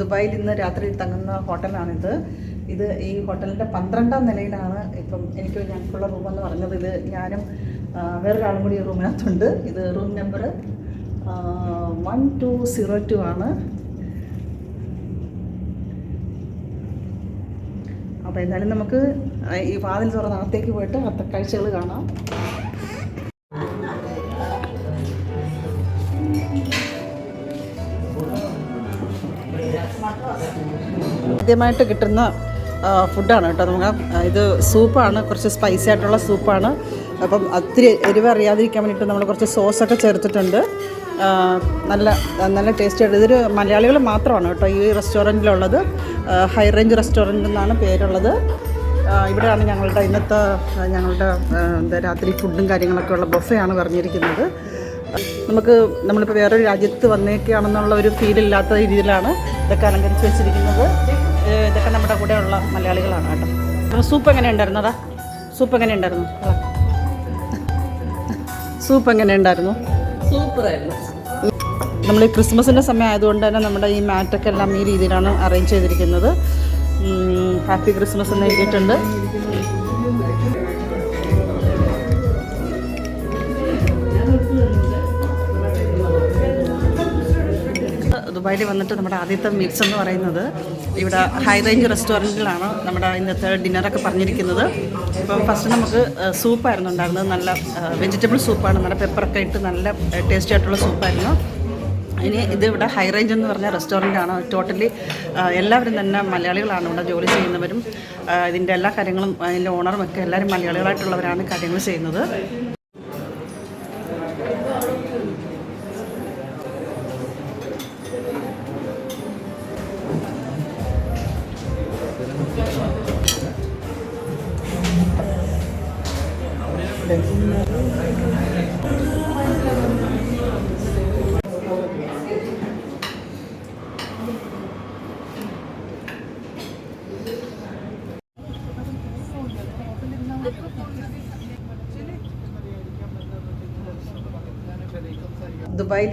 ദുബായിൽ ഇന്ന് രാത്രി തങ്ങുന്ന ഹോട്ടലാണിത്. ഇത് ഈ ഹോട്ടലിന്റെ പന്ത്രണ്ടാം നിലയിലാണ് ഇപ്പം എനിക്ക് ഞങ്ങൾക്കുള്ള റൂം എന്ന് പറഞ്ഞത്. ഇത് ഞാനും വേറൊരാളും കൂടി റൂമിനകത്തുണ്ട്. ഇത് room number one two zero two ആണ്. അപ്പോൾ എന്തായാലും നമുക്ക് ഈ വാതിൽ തുറന്ന് അകത്തേക്ക് പോയിട്ട് അത്ത കാഴ്ചകൾ കാണാം. ആദ്യമായിട്ട് കിട്ടുന്ന ഫുഡാണ് കേട്ടോ നമുക്ക്. ഇത് സൂപ്പാണ്. കുറച്ച് സ്പൈസി ആയിട്ടുള്ള സൂപ്പാണ്. അപ്പം ഒത്തിരി എരിവ് അറിയാതിരിക്കാൻ വേണ്ടിയിട്ട് നമ്മൾ കുറച്ച് സോസൊക്കെ ചേർത്തിട്ടുണ്ട്. നല്ല നല്ല ടേസ്റ്റ് ആയിട്ട്. ഇതൊരു മലയാളികൾ മാത്രമാണ് കേട്ടോ ഈ റെസ്റ്റോറന്റിലുള്ളത് ഹൈ റേഞ്ച് റെസ്റ്റോറന്റ് എന്നാണ് പേരുള്ളത്. ഇവിടെയാണ് ഞങ്ങളുടെ ഇന്നത്തെ ഞങ്ങളുടെ രാത്രി ഫുഡും കാര്യങ്ങളൊക്കെ ഉള്ള ബൊഫയാണ് പറഞ്ഞിരിക്കുന്നത്. നമുക്ക് നമ്മളിപ്പോൾ വേറൊരു രാജ്യത്ത് വന്നേക്കാണെന്നുള്ള ഒരു ഫീൽ ഇല്ലാത്ത രീതിയിലാണ് ഇതൊക്കെ അലങ്കരിച്ച് വെച്ചിരിക്കുന്നത്. ഇതൊക്കെ നമ്മുടെ കൂടെ ഉള്ള മലയാളികളാണ് കേട്ടോ. അപ്പോൾ സൂപ്പ് എങ്ങനെ ഉണ്ടായിരുന്നു ഉണ്ടായിരുന്നതാ സൂപ്പ് എങ്ങനെ ഉണ്ടായിരുന്നു സൂപ്പ് എങ്ങനെ ഉണ്ടായിരുന്നു സൂപ്പറായിരുന്നു. നമ്മൾ ഈ ക്രിസ്മസിന്റെ സമയം ആയതുകൊണ്ട് തന്നെ നമ്മുടെ ഈ മാറ്റൊക്കെ എല്ലാം ഈ രീതിയിലാണ് അറേഞ്ച് ചെയ്തിരിക്കുന്നത്. ഹാപ്പി ക്രിസ്മസ് എന്ന് എഴുതിയിട്ടുണ്ട്. ദുബായിൽ വന്നിട്ട് നമ്മുടെ ആദ്യത്തെ മീൽസ് എന്ന് പറയുന്നത് ഇവിടെ ഹൈ റേഞ്ച് റെസ്റ്റോറന്റിലാണ് നമ്മുടെ ഇന്നത്തെ ഡിന്നറൊക്കെ പറഞ്ഞിരിക്കുന്നത്. ഇപ്പം ഫസ്റ്റ് നമുക്ക് സൂപ്പായിരുന്നു ഉണ്ടായിരുന്നത്. നല്ല വെജിറ്റബിൾ സൂപ്പാണ് നല്ല പെപ്പറൊക്കെ ഇട്ട് നല്ല ടേസ്റ്റി ആയിട്ടുള്ള സൂപ്പായിരുന്നു ഇനി ഇത് ഇവിടെ ഹൈ റേഞ്ച് എന്ന് പറഞ്ഞ റെസ്റ്റോറന്റാണ് ടോട്ടലി എല്ലാവരും തന്നെ മലയാളികളാണ് ഇവിടെ ജോലി ചെയ്യുന്നവരും. ഇതിന്റെ എല്ലാ കാര്യങ്ങളും അതിന്റെ ഓണറും ഒക്കെ എല്ലാവരും മലയാളികളായിട്ടുള്ളവരാണ് കാര്യങ്ങൾ ചെയ്യുന്നത്. ദുബായിൽ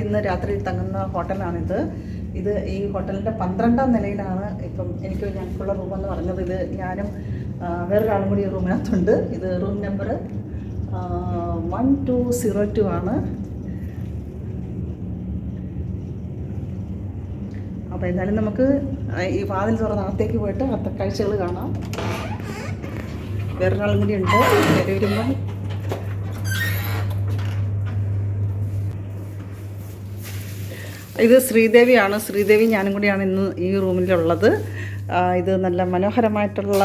ഇന്ന് രാത്രി തങ്ങുന്ന ഹോട്ടലാണിത്. ഇത് ഈ ഹോട്ടലിന്റെ പന്ത്രണ്ടാം നിലയിലാണ് ഇപ്പം എനിക്ക് ഞങ്ങൾക്കുള്ള റൂമെന്ന് പറഞ്ഞത്. ഇത് ഞാനും വേറൊരാളും കൂടി റൂമിനകത്തുണ്ട് ഇത് room number one two zero two ആണ്. അപ്പോൾ എന്തായാലും നമുക്ക് ഈ വാതിൽ തുറന്ന് അകത്തേക്ക് പോയിട്ട് അത്ത കാഴ്ചകൾ കാണാം. വേറൊരാളും കൂടി ഉണ്ട്. കയറി വരുമ്പം. ഇത് ശ്രീദേവിയാണ്. ശ്രീദേവി ഞാനും കൂടിയാണ് ഇന്ന് ഈ റൂമിലുള്ളത് ഇത് നല്ല മനോഹരമായിട്ടുള്ള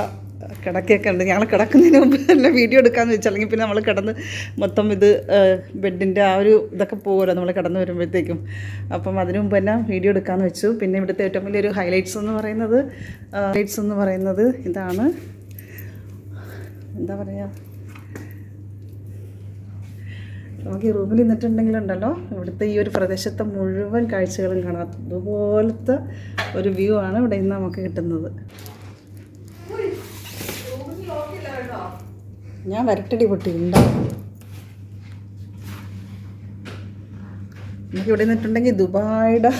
കിടക്കയൊക്കെ ഉണ്ട്. ഞങ്ങൾ കിടക്കുന്നതിന് മുമ്പ് തന്നെ വീഡിയോ എടുക്കാമെന്ന് വെച്ചാൽ അല്ലെങ്കിൽ പിന്നെ നമ്മൾ കിടന്ന് മൊത്തം ഇത് ബെഡിന്റെ ആ ഒരു ഇതൊക്കെ പോകുമല്ലോ നമ്മൾ കിടന്ന് വരുമ്പോഴത്തേക്കും. അപ്പം അതിനു മുമ്പ് തന്നെ വീഡിയോ എടുക്കാമെന്ന് വെച്ചു. പിന്നെ ഇവിടുത്തെ ഏറ്റവും വലിയൊരു ഹൈലൈറ്റ്സ് എന്ന് പറയുന്നത് ഹൈലൈറ്റ്സ് എന്ന് പറയുന്നത് ഇതാണ്. എന്താ പറയുക നമുക്ക് ഈ റൂമിൽ നിന്നിട്ടുണ്ടെങ്കിലുണ്ടല്ലോ ഇവിടുത്തെ ഈ ഒരു പ്രദേശത്തെ മുഴുവൻ കാഴ്ചകളും കാണാം. അതുപോലത്തെ ഒരു വ്യൂ ആണ് ഇവിടെ നിന്ന് നമുക്ക് കിട്ടുന്നത്. ഞാൻ വരട്ടടി പൊട്ടി ഉണ്ടാവും നമുക്ക് ഇവിടെ നിന്നിട്ടുണ്ടെങ്കിൽ ദുബായുടെ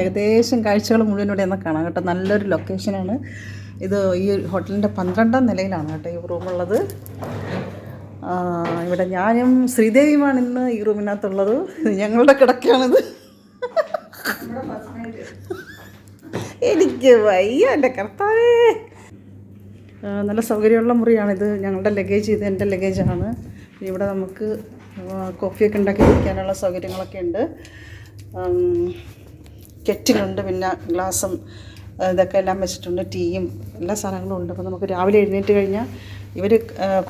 ഏകദേശം കാഴ്ചകൾ മുഴുവൻ ഇവിടെ നിന്ന് കാണാം കേട്ടോ. നല്ലൊരു ലൊക്കേഷനാണ് ഇത് ഈ ഹോട്ടലിന്റെ പന്ത്രണ്ടാം നിലയിലാണ് കേട്ടോ ഈ റൂമുള്ളത് ഇവിടെ ഞാനും ശ്രീദേവിയുമാണ് ഇന്ന് ഈ റൂമിനകത്തുള്ളത് ഞങ്ങളുടെ കിടക്കാണിത് എനിക്ക് വയ്യ എന്റെ കർത്താവേ. നല്ല സൗകര്യമുള്ള മുറിയാണിത്. ഞങ്ങളുടെ ലഗേജ് ഇത് എന്റെ ലഗേജാണ് ഇവിടെ നമുക്ക് കോഫിയൊക്കെ ഉണ്ടാക്കി കുടിക്കാനുള്ള സൗകര്യങ്ങളൊക്കെ ഉണ്ട്. കെറ്റിലുണ്ട് പിന്നെ ഗ്ലാസും ഇതൊക്കെ എല്ലാം വെച്ചിട്ടുണ്ട് ടീയും എല്ലാ സാധനങ്ങളും ഉണ്ട്. അപ്പോൾ നമുക്ക് രാവിലെ എഴുന്നേറ്റ് കഴിഞ്ഞാൽ ഇവർ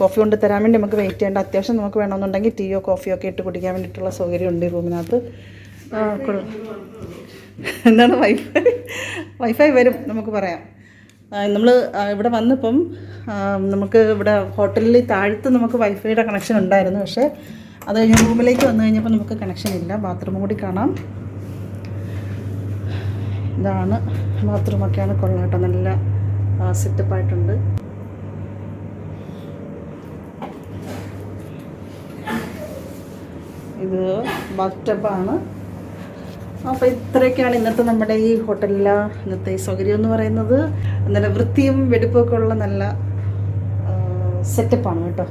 കോഫി കൊണ്ട് തരാൻ വേണ്ടി നമുക്ക് വെയിറ്റ് ചെയ്യേണ്ട. അത്യാവശ്യം നമുക്ക് വേണമെന്നുണ്ടെങ്കിൽ ടീയോ കോഫിയോ ഒക്കെ ഇട്ട് കുടിക്കാൻ വേണ്ടിയിട്ടുള്ള സൗകര്യമുണ്ട് ഈ റൂമിനകത്ത്. എന്താണ് വൈഫൈ വൈഫൈ വരും നമുക്ക് പറയാം. നമ്മൾ ഇവിടെ വന്നപ്പം നമുക്ക് ഇവിടെ ഹോട്ടലിൽ താഴത്ത് നമുക്ക് വൈഫൈയുടെ കണക്ഷൻ ഉണ്ടായിരുന്നു. പക്ഷേ അത് കഴിഞ്ഞ് റൂമിലേക്ക് വന്നു കഴിഞ്ഞപ്പോൾ നമുക്ക് കണക്ഷൻ ഇല്ല. ബാത്റൂം കൂടി കാണാം. ഇതാണ് ബാത്റൂമൊക്കെയാണ് കൊള്ളാട്ടോ നല്ല സെറ്റപ്പായിട്ടുണ്ട് ഇത് ബാത്ത് അപ്പോൾ ഇത്രയൊക്കെയാണ് ഇന്നത്തെ നമ്മുടെ ഈ ഹോട്ടലിലെ ഇന്നത്തെ ഈ സൗകര്യം എന്ന് പറയുന്നത്. നല്ല വൃത്തിയും വെടിപ്പൊക്കെ ഉള്ള നല്ല സെറ്റപ്പാണ് കേട്ടോ.